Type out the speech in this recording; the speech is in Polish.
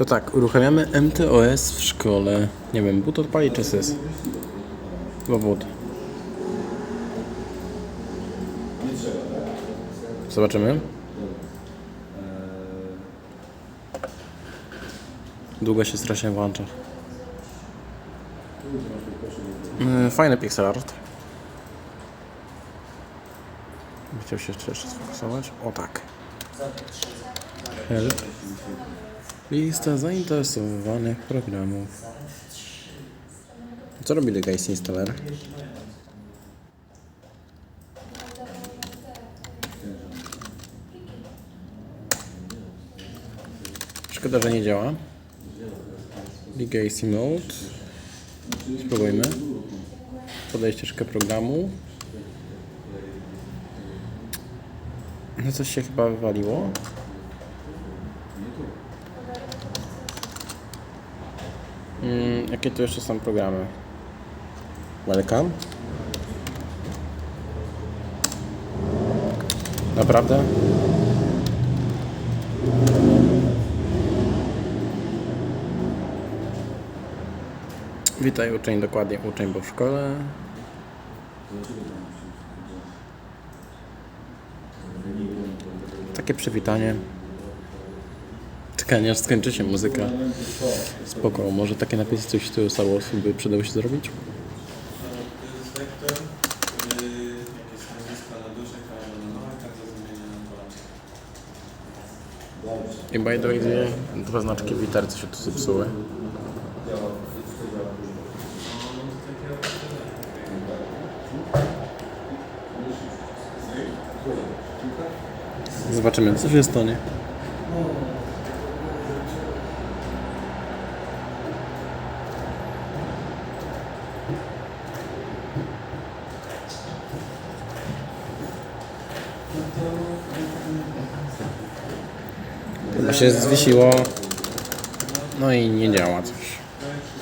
To tak, uruchamiamy MTOS w szkole. Nie wiem, but odpali czy sys? Chyba but. Zobaczymy. Długo się strasznie włącza. Yy, Fajny pixel art. Chciał się jeszcze sfokusować. O tak. Help. Lista zainteresowanych programów. Co robi Legacy Installer? Szkoda, że nie działa. Legacy Mode. Spróbujmy. Podaj ścieżkę programu. No coś się chyba wywaliło. Mm, jakie to jeszcze są programy? Welcome. Naprawdę? Witaj uczeń, dokładnie uczeń, bo w szkole. Takie przywitanie. Czekanie aż skończy się muzyka. Spoko, może takie napisy coś tyłu stało by przydało się zrobić? I by the way, dwa znaczki w literce się tu zepsuły. Zobaczymy, co się stanie. Chyba się zwiesiło. No i nie działa coś.